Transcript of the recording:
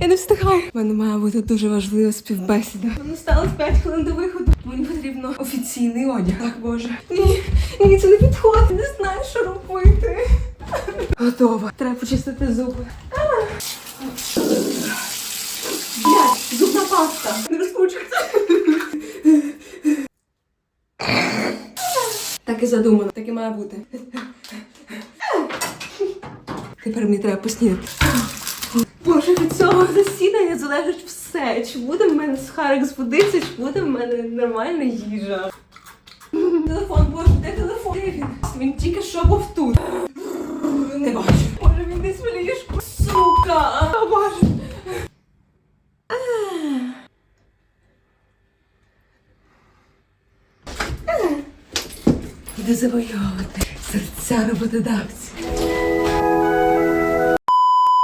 Я не встигаю. У мене має бути дуже важлива співбесіда. Мені сталося 5 хвилин до виходу. Мені потрібно офіційний одяг. Так, боже. Ні, ні, це не підходить. Не знаю, що робити. Готова. Треба почистити зуби. Блядь, зубна паста. Не розкручується. Так і задумано, так і має бути. Тепер мені треба поснідати. Боже, від цього засідання залежить все. Чи буде в мене схарик з водиці, чи буде в мене нормальна їжа. Телефон, боже, де телефон? Він? Тільки що був тут. Не бачу. Боже, він десь в ліжку. Сука! О, боже. Іду завойовувати серця роботодавців.